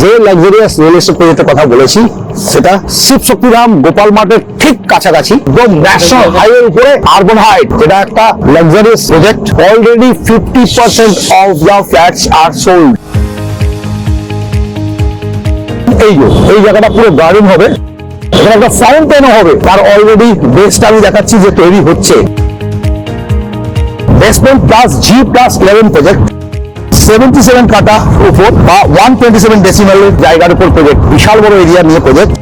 যে luxurious real estate প্রজেক্টের কথা বলেছি, সেটা শিব শক্তিধাম গোপাল মার্টের ঠিক কাছাকাছি, একদম ন্যাশনাল হাইওয়ে উপরে আরবান হাইট এটা একটা luxurious project already fifty percent of the flats are sold এই এই জায়গাটা পুরো গার্ডেন হবে, এখানে একটা ফাউন্টেনও হবে, তার অলরেডি বেসটা আমি দেখাচ্ছি যে তৈরি হচ্ছে। Basement plus G plus eleven project seventy seven কাটা উপর বা ওয়ান টোয়েন্টি সেভেন ডেসিমালের জায়গার উপর প্রজেক্ট বিশাল বড় এরিয়া নিয়ে প্রজেক্ট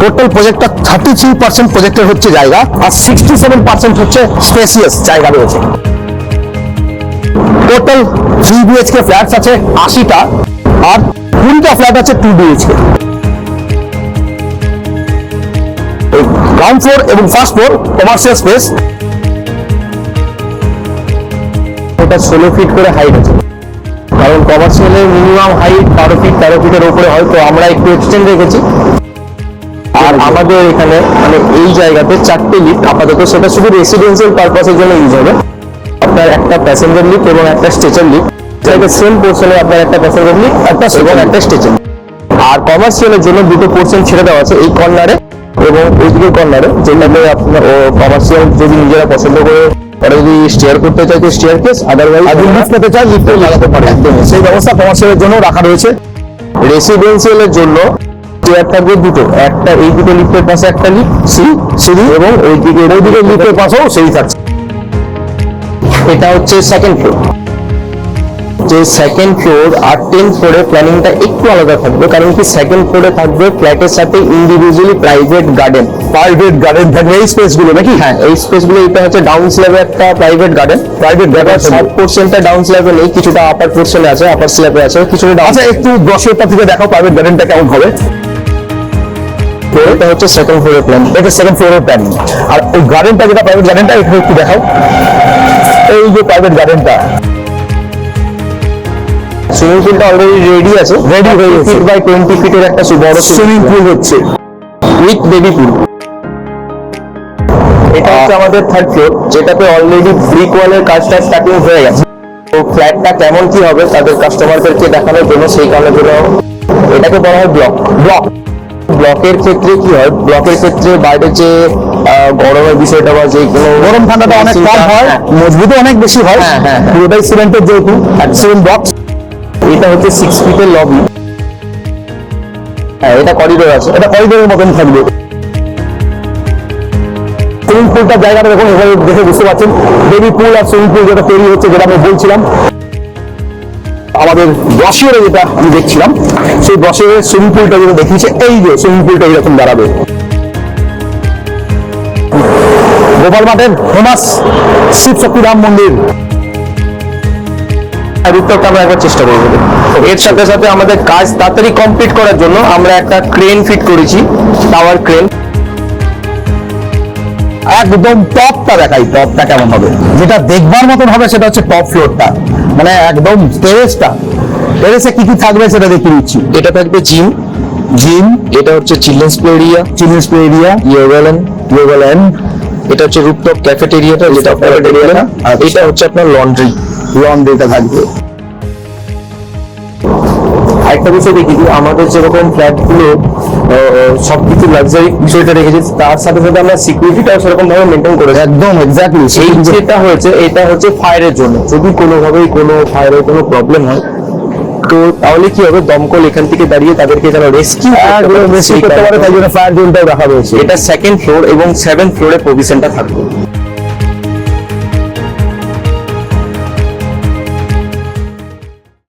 টোটাল প্রজেক্টটা থার্টি থ্রি পার্সেন্ট প্রজেক্টের হচ্ছে জায়গা আর সিক্সটি সেভেন পার্সেন্ট হচ্ছে স্পেসিয়াস জায়গা রয়েছে। টোটাল থ্রি বিএইচকে ফ্ল্যাটস আছে আশিটা আর কুড়িটা ফ্ল্যাট আছে টু বিএইচকে গ্রাউন্ড ফ্লোর এবং ফার্স্ট ফ্লোর কমার্শিয়াল স্পেস এটা ষোলো ফিট করে হাইট আছে। কারণ কমার্শিয়ালের মিনিমাম হাইট বারো ফিট তেরো ফিটের উপরে হয় তো আমরা একটু এক্সটেন্ড রেখেছি। আর আমাদের এখানে মানে এই জায়গাতে চারটে লিফট আপাতত সেটা শুধু রেসিডেন্সিয়াল পারপাসের জন্য ইউজ হবে। আপনার একটা প্যাসেঞ্জার লিফট এবং একটা স্টেশন লিফট সেটা সেম পোর্শনে আপনার একটা প্যাসেঞ্জার লিফট একটা এবং একটা স্টেশন আর কমার্শিয়ালের জন্য দুটো পোর্শন ছেড়ে দেওয়া আছে এই কর্নারে এবং ওইদিকে কর্নারে যেটাতে আপনার ও কমার্শিয়াল যদি নিজেরা পছন্দ করে ওরা যদি স্টেয়ার করতে চায় তো স্টেয়ার কেস আদারওয়াইজ আর লিফট পেতে চায় লিফটে লাগাতে পারে একদম। সেই ব্যবস্থা কমার্শিয়ালের জন্য রাখা রয়েছে। রেসিডেন্সিয়ালের জন্য চেয়ার থাকবে দুটো। একটা এই দুটো লিফটের পাশে একটা লিফট সি সিঁড়ি। এবং ওই দিকে ওই দিকে লিফটের পাশেও সেই থাকছে। এটা হচ্ছে সেকেন্ড ফ্লোর যে সেকেন্ড ফ্লোর আর টেন ফ্লোরে প্ল্যানিংটা একটু আলাদা থাকবে কারণ কি সেকেন্ড ফ্লোরে থাকবে ফ্ল্যাটের সাথে individually private garden private garden থাকবে এই স্পেসগুলো নাকি? হ্যাঁ এই স্পেসগুলো এটা হচ্ছে ডাউন স্ল্যাবে একটা প্রাইভেট গার্ডেন প্রাইভেট গার্ডেন সব পোর্শনটা ডাউন স্ল্যাবে নেই কিছুটা আপার পোর্শনে আছে আপার স্ল্যাবে আছে কিছুটা আচ্ছা একটু দশেরটা থেকে দেখাও প্রাইভেট গার্ডেনটা কেমন হবে? এটা হচ্ছে সেকেন্ড ফ্লোরের প্ল্যান এটা সেকেন্ড ফ্লোরের প্ল্যান আর ওই গার্ডেনটা যেটা প্রাইভেট গার্ডেনটা একটু দেখাও। এই যে প্রাইভেট গার্ডেনটা সুইমিং পুলটা অলরেডি রেডি আছে। রেডি হয়ে গেছে। ফিট বাই টোয়েন্টি ফিটের একটা বড় সুইমিং পুল হচ্ছে। উইথ বেবি পুল এটা হচ্ছে আমাদের থার্ড ফ্লোর যেটাতে অলরেডি ব্রিক ওয়ালের কাজটা স্টার্টিং হয়ে গেছে। তো ফ্ল্যাটটা কেমন কি হবে তাদের কাস্টমারদেরকে দেখানোর জন্য সেই কারণে জন্য এটাকে বলা হয় ব্লক ব্লক ব্লকের ক্ষেত্রে কি হয়? ব্লকের ক্ষেত্রে বাইরে যে গরমের বিষয়টা বা যে কোনো গরম ঠান্ডাটা অনেক কম হয় মজবুতও অনেক বেশি হয়। হ্যাঁ হ্যাঁ পুরোটাই সিমেন্টের যেহেতু সিমেন্ট বক্স এটা হচ্ছে সিক্স ফিটের লবি হ্যাঁ এটা করিডোর আছে। এটা করিডোরের মতন থাকবে। সুইমিং পুলটার জায়গাটা দেখুন, এভাবে দেখে বুঝতে পারছেন। বেবি পুল আর সুইমিং পুল যেটা তৈরি হচ্ছে, যেটা আমি বলছিলাম। আমাদের ব্রশিয়ারে যেটা আমি দেখছিলাম, সেই ব্রশিয়ারের সুইমিং পুলটা যেটা দেখিয়েছে, এই যে সুইমিং পুলটা এরকম দাঁড়াবে। গোপাল মাঠের ফেমাস শিব শক্তিরাম মন্দির। আর উত্তরটা আমরা একবার চেষ্টা করব। এর সাথে সাথে আমাদের কাজ তাড়াতাড়ি কমপ্লিট করার জন্য আমরা একটা ক্রেন ফিট করেছি টাওয়ার ক্রেন একদম টপটা দেখাই টপটা কেমন হবে? যেটা দেখবার মতন হবে সেটা হচ্ছে টপ ফ্লোরটা মানে একদম টেরেসটা টেরেসে কি কি থাকবে সেটা দেখিয়ে দিচ্ছি। এটা থাকবে জিম জিম এটা হচ্ছে children's play area children's play area ইয়োগাল্যান্ড ইয়োগাল্যান্ড এটা হচ্ছে রুপটপ ক্যাফেটেরিয়াটা যেটা ক্যাফেটেরিয়াটা আর এটা হচ্ছে আপনার লন্ড্রি লন্ড্রিটা থাকবে। আরেকটা বিষয় দেখি যে আমাদের যেরকম ফ্ল্যাটগুলো সবকিছু লাক্সারি বিষয়টা রেখেছি তার সাথে সাথে আমরা সিকিউরিটিটাও সেরকম ভাবে মেনটেন করেছি। একদম এক্স্যাক্টলি এই যেটা হয়েছে এটা হচ্ছে ফায়ারের জন্য। যদি কোনোভাবেই কোনো ফায়ারের কোনো প্রবলেম হয় তো তাহলে কি হবে? দমকল এখান থেকে দাঁড়িয়ে তাদেরকে যেন রেস্কিউ করতে পারে। তাই জন্য ফায়ার জোনটাও রাখা রয়েছে। এটা সেকেন্ড ফ্লোর এবং সেভেন ফ্লোরে পজিশনটা থাকবে।